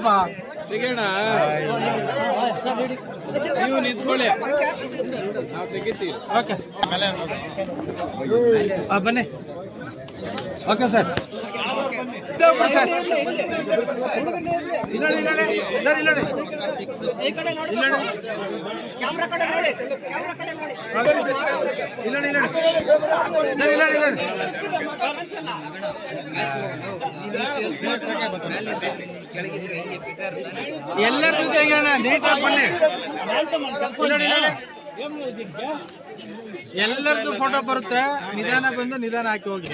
ತೆಗ್ದ್ಬಿಡಪ್ಪ ತೆಗೋಣ ನೀವು ನಿಂತ್ಕೊಳ್ಳಿ. ನಾವು ತೆಗಿತೀವಿ. ಓಕೆ. ಬನ್ನಿ. Okay sir. ಎಲ್ಲರಿಗೂ ತೆಗೋಣ ನೀಟಾಗಿ ಬನ್ನಿ ಎಲ್ಲರದ್ದು ಫೋಟೋ ಬರುತ್ತೆ. ನಿಧಾನ ಬಂದು ನಿಧಾನ ಹಾಕಿ ಹೋಗಿ?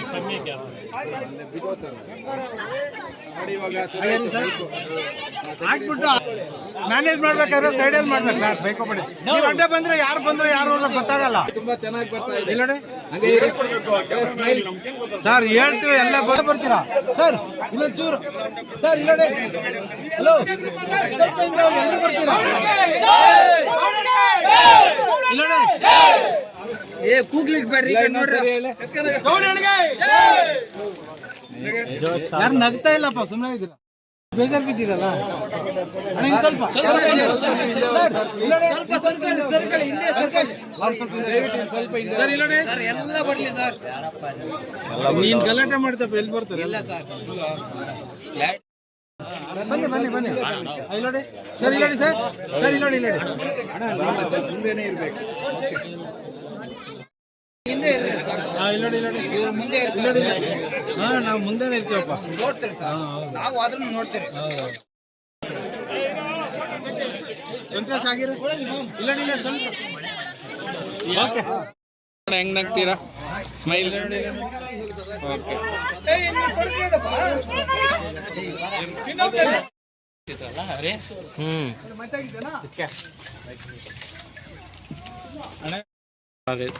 ಹಾಕ್ಬಿಟ್ಟು ಮ್ಯಾನೇಜ್ ಮಾಡ್ಬೇಕಾದ್ರೆ ಅಲ್ಲಿ ಮಾಡ್ಬೇಕು ಸರ್ ಬೈಕೋಬೇಡಿ ನೀವು ಅಡ್ಡ ಬಂದ್ರೆ ಯಾರು ಬಂದ್ರೆ ಯಾರು ಹೋದ್ರೆ ಗೊತ್ತಾಗಲ್ಲ. ತುಂಬಾ ಚೆನ್ನಾಗಿ ಬರ್ತಾ ಇದೆ. ಇಲ್ಲ ನೋಡಿ. ಸರ್ ಹೇಳ್ತೀವಿ ಎಲ್ಲ ಬಂದು ಬರ್ತೀರಾ ಸರ್ ಇಲ್ಲೊಂದು ಚೂರು ಸರ್ ಇಲ್ಲ ಹಲೋ ಸ್ವಲ್ಪ ಹಿಂದೆ ಹೋಗಿ, ಎಲ್ಲರೂ ಬರ್ತೀರಾ? ಇಲ್ಲ ನೋಡಿ. ಏ ಕೂಗ್ಲಿಕ್ಕೆ ಬೇಡ್ರಿ ನೋಡ್ರಿ. ಯಾರು ನಗ್ತಾ ಇಲ್ಲಪ್ಪ ಸುಮ್ಮನೆ ಇದ್ದೀರಾ? ಬೇಜಾರು ಬಿದ್ದೀರಲ್ಲ ಅಣ್ಣ, ಇನ್ನು ಸ್ವಲ್ಪ ಸರ್, ಇಲ್ಲಿ ನೋಡಿ. ಹಿಂದೆ ಸರ್ಕಲ್. ಸರ್, ಇಲ್ಲಿ ನೋಡಿ. ನೀನ್ ಗಲಾಟೆ ಮಾಡ್ತಪ್ಪ ಎಲ್ಲಿ ಬರ್ತಾರೆ ಬನ್ನಿ ಬನ್ನಿ ಬನ್ನಿ ಆ, ಇಲ್ಲಿ ನೋಡಿ ಸರ್ ಇಲ್ಲಿ ನೋಡಿ ಸರ್ ಸರ್ ಇಲ್ಲಿ ನೋಡಿ ಇಲ್ಲಿ ನೋಡಿ ಮುಂದೆನೇ ಇರ್ಬೇಕು ಹಾ, ಇಲ್ಲಿ ನೋಡಿ ಇಲ್ಲಿ ನೋಡಿ ಇಲ್ಲಿ ನೋಡಿ ಇಲ್ಲಿ ನೋಡಿ. ಹಾ ನಾವು ಮುಂದೆನೇ ಇರ್ತೀವಪ್ಪ ನಾವು ಅದನ್ನು ನೋಡ್ತೀರಿ ಸಂತೋಷ ಆಗಿರ ಇಲ್ಲ ಇಲ್ಲ ಸ್ವಲ್ಪ. ಓಕೆ. ಹೆಂಗ್ ನಗ್ತೀರಾ? ಸ್ಮೈಲ್. ಓಕೆ.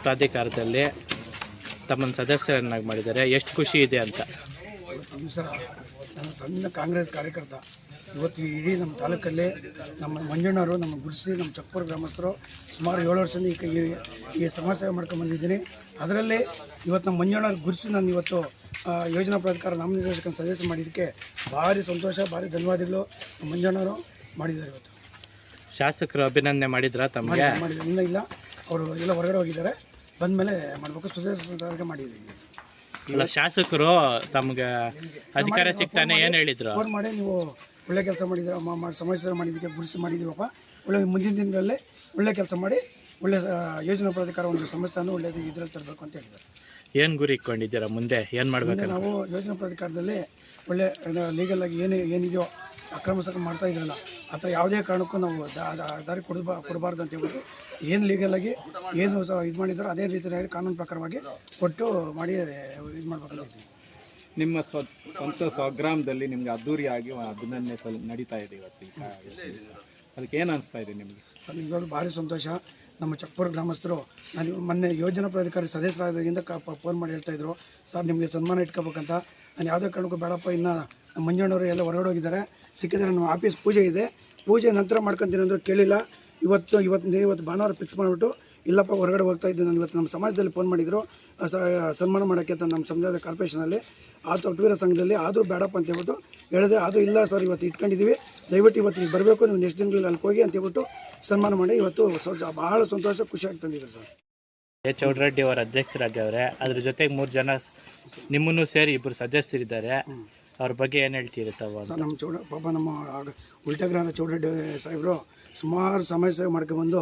ಪ್ರಾಧಿಕಾರದಲ್ಲಿ ತಮ್ಮನ್ನು ಸದಸ್ಯರನ್ನಾಗಿ ಮಾಡಿದ್ದಾರೆ. ಎಷ್ಟು ಖುಷಿ ಇದೆ ಅಂತ? ಸಣ್ಣ ಕಾಂಗ್ರೆಸ್ ಕಾರ್ಯಕರ್ತ ಇವತ್ತು ಇಡೀ ನಮ್ಮ ತಾಲೂಕಲ್ಲಿ ನಮ್ಮ ಮಂಜಣ್ಣವರು ನಮ್ಮ ಗುಡಿಸಿ ನಮ್ಮ ಚಕ್ಕೂರು ಗ್ರಾಮಸ್ಥರು ಸುಮಾರು ಏಳು ವರ್ಷದಿಂದ ಈ ಈ- ಈ ಸಮಾಜ ಸೇವೆ ಮಾಡ್ಕೊಂಡು ಬಂದಿದ್ದೀನಿ. ಅದರಲ್ಲಿ ಇವತ್ತು ನಮ್ಮ ಮಂಜುಣ್ಣ ಗುರ್ಸಿ ನಾನು ಇವತ್ತು ಯೋಜನಾ ಪ್ರಾಧಿಕಾರ ನಾಮನಿರ್ದೇಶಕ ಸದಸ್ಯ ಮಾಡಿದ್ದಕ್ಕೆ ಭಾರಿ ಸಂತೋಷ ಭಾರಿ ಧನ್ಯವಾದಗಳು ನಮ್ಮ ಮಂಜಣ್ಣವರು ಮಾಡಿದ್ದಾರೆ ಇವತ್ತು. ಶಾಸಕರು ಅಭಿನಂದನೆ ಮಾಡಿದ್ರ ತಮಗೆ? ಇನ್ನೂ ಇಲ್ಲ. ಅವರು ಎಲ್ಲ ಹೊರಗಡೆ ಹೋಗಿದ್ದಾರೆ. ಬಂದ ಮೇಲೆ ಮಾಡಬೇಕು ಸುಧಾರಿಸ ಮಾಡಿದ್ದೀನಿ. ಇಲ್ಲ ಶಾಸಕರು ತಮ್ಗೆ ಅಧಿಕಾರ ಸಿಗ್ತಾನೆ ಏನು ಹೇಳಿದ್ರು? ಫೋನ್ ಮಾಡಿ ನೀವು ಒಳ್ಳೆ ಕೆಲಸ ಮಾಡಿದ್ದೀರ? ಮ- ಮ- ಸಮಾಜ ಸೇವೆ ಮಾಡಿದ್ದಕ್ಕೆ ಗುರುಸಿ ಮಾಡಿದ್ದೀವಪ್ಪ. ಒಳ್ಳೆ ಮುಂದಿನ ದಿನಗಳಲ್ಲಿ ಒಳ್ಳೆ ಕೆಲಸ ಮಾಡಿ ಒಳ್ಳೆ ಯೋಜನೆ ಪ್ರಾಧಿಕಾರ ಒಂದು ಸಮಸ್ಯೆಯನ್ನು ಒಳ್ಳೆಯದು ಇದರಲ್ಲಿ ತರಬೇಕು ಅಂತ ಹೇಳಿದ್ದಾರೆ. ಏನು ಗುರಿ ಇಟ್ಕೊಂಡಿದ್ದೀರಾ? ಮುಂದೆ ಏನು ಮಾಡಬೇಕು ನಾವು ಯೋಜನಾ ಪ್ರಾಧಿಕಾರದಲ್ಲಿ ಒಳ್ಳೆ ಲೀಗಲ್ ಆಗಿ ಏನು ಏನಿದೆಯೋ ಅಕ್ರಮ ಸಕ್ರಮ ಮಾಡ್ತಾ ಇದ್ರಲ್ಲ ಆ ಥರ ಯಾವುದೇ ಕಾರಣಕ್ಕೂ ನಾವು ದಾರಿ ಕೊಡಬಾ ಕೊಡಬಾರ್ದು ಅಂತ ಹೇಳ್ಬೋದು ಏನು ಲೀಗಲ್ ಆಗಿ ಏನು ಇದು ಮಾಡಿದಾರೋ ಅದೇ ರೀತಿಯಾಗಿ ಕಾನೂನು ಪ್ರಕಾರವಾಗಿ ಕೊಟ್ಟು ಮಾಡಿ ಇದು ಇದ್ದೀವಿ. ನಿಮ್ಮ ಸ್ವ ಸ್ವಂತ ಸ್ವಗ್ರಾಮದಲ್ಲಿ ನಿಮ್ಗೆ ಅದ್ದೂರಿಯಾಗಿ ಅಭಿನಂದನೆ ಸಲ್, ನಡೀತಾ ಇದೆ ಇವತ್ತು. ಅದಕ್ಕೆ ಏನು ಅನಿಸ್ತಾ ಇದೆ ನಿಮಗೆ? ಸರ್ ನಿಜವಾಗ್ಲೂ ಭಾರಿ ಸಂತೋಷ. ನಮ್ಮ ಚಕ್ಪುರ ಗ್ರಾಮಸ್ಥರು, ನಾನು ಮೊನ್ನೆ ಯೋಜನಾ ಪ್ರಾಧಿಕಾರಿ ಸದಸ್ಯರಾದಾಗಿಂದ ಕ ಫೋನ್ ಮಾಡಿ ಹೇಳ್ತಾ ಇದ್ರು. ಸರ್, ನಿಮಗೆ ಸನ್ಮಾನ ಇಟ್ಕೋಬೇಕಂತ. ನಾನು ಯಾವುದೇ ಕಾರಣಕ್ಕೂ ಬೇಡಪ್ಪ, ಇನ್ನು ಮಂಜಣ್ಣವರು ಎಲ್ಲ ಹೊರಗಡೆ ಹೋಗಿದ್ದಾರೆ ಸಿಕ್ಕಿದ್ರೆ ನಮ್ಮ ಆಫೀಸ್ ಪೂಜೆ ಇದೆ. ಪೂಜೆ ನಂತರ ಮಾಡ್ಕೊಂತೀನಿ ಅಂದರು ಕೇಳಿಲ್ಲ. ಇವತ್ತು ಇವತ್ತು ಇವತ್ತು ಭಾನುವಾರ ಫಿಕ್ಸ್ ಮಾಡಿಬಿಟ್ಟು ಇಲ್ಲಪ್ಪ ಹೊರಗಡೆ ಹೋಗ್ತಾ ಇದ್ದೀನಿ. ನಾನು ಇವತ್ತು ನಮ್ಮ ಸಮಾಜದಲ್ಲಿ ಫೋನ್ ಮಾಡಿದ್ರು. ಸನ್ಮಾನ ಮಾಡೋಕ್ಕೆ ಅಂತ ನಮ್ಮ ಸಮಾಜದ ಕಾರ್ಪೊರೇಷನಲ್ಲಿ ಆ ಟೂರ ಸಂಘದಲ್ಲಿ ಆದರೂ ಬೇಡಪ್ಪ ಅಂತ ಹೇಳ್ಬಿಟ್ಟು ಹೇಳಿದೆ. ಆದರೂ ಇಲ್ಲ ಸರ್ ಇವತ್ತು ಇಟ್ಕೊಂಡಿದ್ದೀವಿ ದಯವಿಟ್ಟು ಇವತ್ತು ಇಲ್ಲಿ ಬರಬೇಕು. ನೀವು ನೆಕ್ಸ್ಟ್ ದಿನಗಳಲ್ಲಿ ಅಲ್ಲಿ ಹೋಗಿ ಅಂತ ಹೇಳ್ಬಿಟ್ಟು ಸನ್ಮಾನ ಮಾಡಿ ಇವತ್ತು ಬಹಳ ಸಂತೋಷ ಖುಷಿಯಾಗಿ ತಂದಿದ್ದಾರೆ ಸರ್ ಎ. ಚೌಡರೆಡ್ಡಿ ಅವರ ಅಧ್ಯಕ್ಷರಾಗವ್ರೆ ಅದ್ರ ಜೊತೆಗೆ ಮೂರು ಜನ ನಿಮ್ಮನ್ನು ಸೇರಿ ಇಬ್ಬರು ಸದಸ್ಯರಿದ್ದಾರೆ. ಅವ್ರ ಬಗ್ಗೆ ಏನು ಹೇಳ್ತೀರಿ ತಾವು ಸರ್ ನಮ್ಮ ಚೌಡ ಪಾಪ ನಮ್ಮ ಉಲ್ಟಗ್ರಹಣ ಚೌಡರೆಡ್ಡಿ ಸಾಹೇಬರು ಸುಮಾರು ಸಮಯ ಸೇವೆ ಮಾಡ್ಕೊಂಡ್ಬಂದು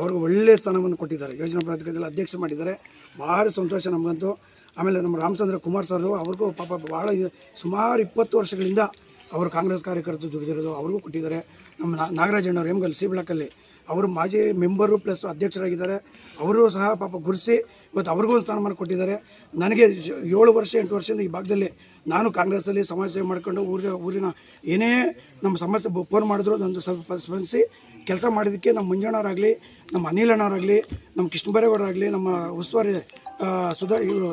ಅವ್ರಿಗೆ ಒಳ್ಳೆಯ ಸ್ಥಾನವನ್ನು ಕೊಟ್ಟಿದ್ದಾರೆ. ಯೋಜನಾ ಪ್ರಾಧಿಕಾರದಲ್ಲಿ ಅಧ್ಯಕ್ಷ ಮಾಡಿದ್ದಾರೆ. ಭಾರಿ ಸಂತೋಷ ನಮಗಂತೂ. ಆಮೇಲೆ ನಮ್ಮ ರಾಮಚಂದ್ರ ಕುಮಾರ್ ಸರ್, ಅವ್ರಿಗೂ ಪಾಪ ಭಾಳ ಸುಮಾರು ಇಪ್ಪತ್ತು ವರ್ಷಗಳಿಂದ ಅವರು ಕಾಂಗ್ರೆಸ್ ಕಾರ್ಯಕರ್ತರು ದುಡಿದಿರೋದು ಅವ್ರಿಗೂ ಕೊಟ್ಟಿದ್ದಾರೆ. ನಮ್ಮ ನಾಗರಾಜಣ್ಣವರು ಎಮ್ಗಲ್ ಸಿ ಬ್ಲಾಕಲ್ಲಿ ಅವರು ಮಾಜಿ ಮೆಂಬರು ಪ್ಲಸ್ ಅಧ್ಯಕ್ಷರಾಗಿದ್ದಾರೆ. ಅವರು ಸಹ ಪಾಪ ಗುರುಸಿ ಇವತ್ತು ಅವ್ರಿಗೂ ಒಂದು ಸ್ಥಾನಮಾನ ಕೊಟ್ಟಿದ್ದಾರೆ. ನನಗೆ ಏಳು ವರ್ಷ, ಎಂಟು ವರ್ಷದಿಂದ ಈ ಭಾಗದಲ್ಲಿ ನಾನು ಕಾಂಗ್ರೆಸ್ಸಲ್ಲಿ ಸಮಾಜ ಸೇವೆ ಮಾಡ್ಕೊಂಡು ಊರಿನ ಊರಿನ ಏನೇ ನಮ್ಮ ಸಮಸ್ಯೆ ಫೋನ್ ಮಾಡಿದ್ರು ಅದೊಂದು ಸ್ವಲ್ಪ ಸ್ಪಂದಿಸಿ ಕೆಲಸ ಮಾಡಿದ್ದಕ್ಕೆ ನಮ್ಮ ಮಂಜಣ್ಣವರಾಗಲಿ ನಮ್ಮ ಅನಿಲ್ ಅಣ್ಣವರಾಗಲಿ ನಮ್ಮ ಕೃಷ್ಣಬೈರೇಗೌಡರಾಗಲಿ ನಮ್ಮ ಉಸ್ತುವಾರಿ ಸುಧಾ, ಇವರು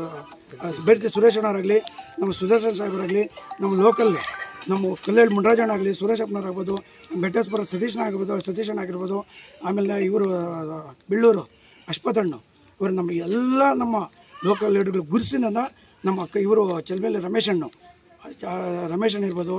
ಬೇರೆ ಸುರೇಶ್ ಅಣ್ಣವರಾಗಲಿ ನಮ್ಮ ಸುದರ್ಶನ್ ಸಾಹೇಬರಾಗಲಿ, ನಮ್ಮ ಲೋಕಲ್, ನಮ್ಮ ಕಲ್ಲೇಳ್ ಮುಂಡರಾಜಣ್ಣ ಆಗಲಿ ಸುರೇಶ್ ಅಪ್ಪನವರಾಗ್ಬೋದು ಬೆಟ್ಟೇಶ್ವರ ಸತೀಶ್ನ ಆಗಿರ್ಬೋದು ಸತೀಶಣ್ಣ ಆಗಿರ್ಬೋದು, ಆಮೇಲೆ ಇವರು ಬಿಳ್ಳೂರು ಅಶ್ಪತಣ್ಣು ಇವರು ನಮ್ಮ ಎಲ್ಲ ನಮ್ಮ ಲೋಕಲ್ ಲೀಡರ್ಗಳು ಗುರುಸಿನ ನಮ್ಮ ಇವರು ಚೆಲ್ಮೇಲೆ ರಮೇಶಣ್ಣು ರಮೇಶಣ್ಣ ಇರ್ಬೋದು.